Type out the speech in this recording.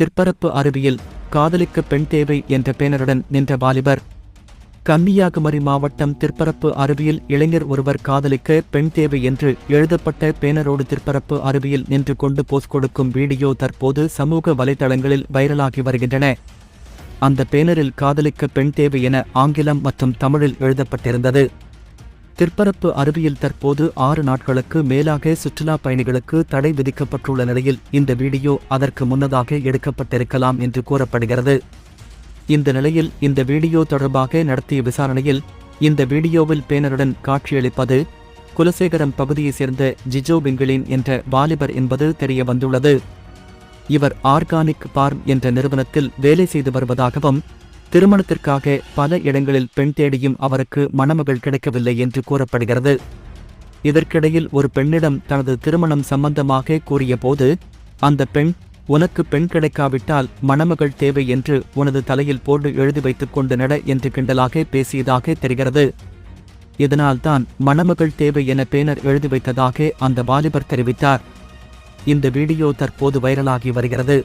திற்பரப்பு அருவியில் காதலிக்க பெண் தேவை என்ற பேனருடன் நின்ற வாலிபர். கன்னியாகுமரி மாவட்டம் திற்பரப்பு அருவியில் இளைஞர் ஒருவர் காதலிக்க பெண் தேவை என்று எழுதப்பட்ட பேனரோடு திற்பரப்பு அருவியில் நின்று கொண்டு போஸ் கொடுக்கும் வீடியோ தற்போது சமூக வலைதளங்களில் வைரலாகி வருகின்றன. அந்த பேனரில் காதலிக்க பெண் தேவை என ஆங்கிலம் மற்றும் தமிழில் எழுதப்பட்டிருந்தது. திற்பரப்பு அருவியில் தற்போது ஆறு நாட்களுக்கு மேலாக சுற்றுலா பயணிகளுக்கு தடை விதிக்கப்பட்டுள்ள நிலையில் இந்த வீடியோ அதற்கு முன்னதாக எடுக்கப்பட்டிருக்கலாம் என்று கூறப்படுகிறது. இந்த நிலையில் இந்த வீடியோ தொடர்பாக நடத்திய விசாரணையில் இந்த வீடியோவில் பேனருடன் காட்சியளிப்பது குலசேகரம் பகுதியைச் சேர்ந்த ஜிஜோ பிங்கிலின் என்ற வாலிபர் என்பது தெரிய வந்துள்ளது இவர் ஆர்கானிக் பார்ம் என்ற நிறுவனத்தில் வேலை செய்து வருவதாகவும் திருமணத்திற்காக பல இடங்களில் பெண் தேடியும் அவருக்கு மணமகள் கிடைக்கவில்லை என்று கூறப்படுகிறது. இதற்கிடையில் ஒரு பெண்ணிடம் தனது திருமணம் சம்பந்தமாக கூறியபோது அந்த பெண் உனக்கு பெண் கிடைக்காவிட்டால் மணமகள் தேவை என்று உனது தலையில் போட்டு எழுதி வைத்துக் கொண்டு நட என்று கிண்டலாக பேசியதாக தெரிகிறது. இதனால்தான் மணமகள் தேவை என பேனர் எழுதி வைத்ததாக அந்த வாலிபர் தெரிவித்தார். இந்த வீடியோ தற்போது வைரலாகி வருகிறது.